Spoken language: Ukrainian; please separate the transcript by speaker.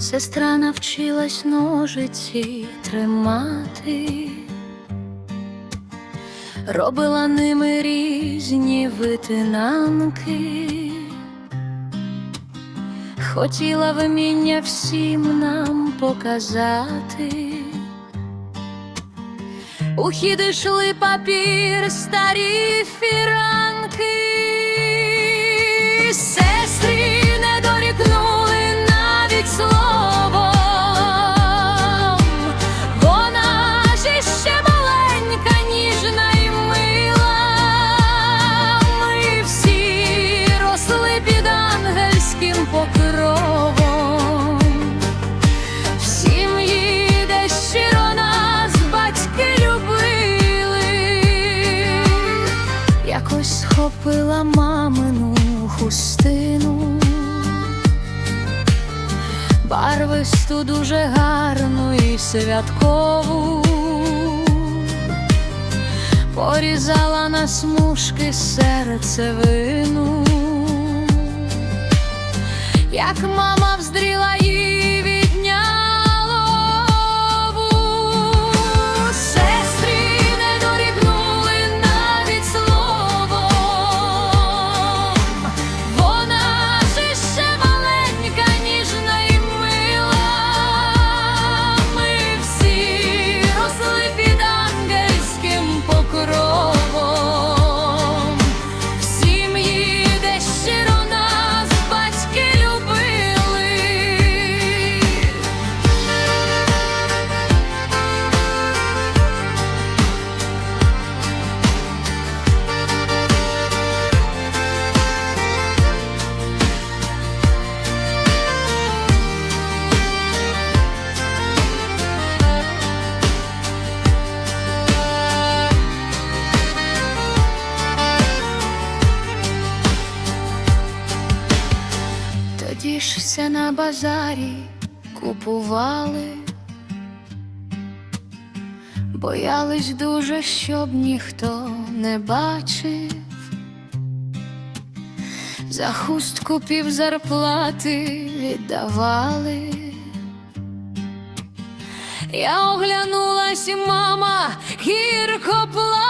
Speaker 1: Сестра навчилась ножиці тримати, робила ними різні витинанки, хотіла вміння всім нам показати. У хід йшли папір, старі фіранки, схопила мамину хустину, барвисту дуже гарну і святкову, порізала на смужки серцевину як мама Тоді на базарі купували, боялись дуже, щоб ніхто не бачив. За хустку пів зарплати віддавали. Я оглянулась, і мама гірко плаче.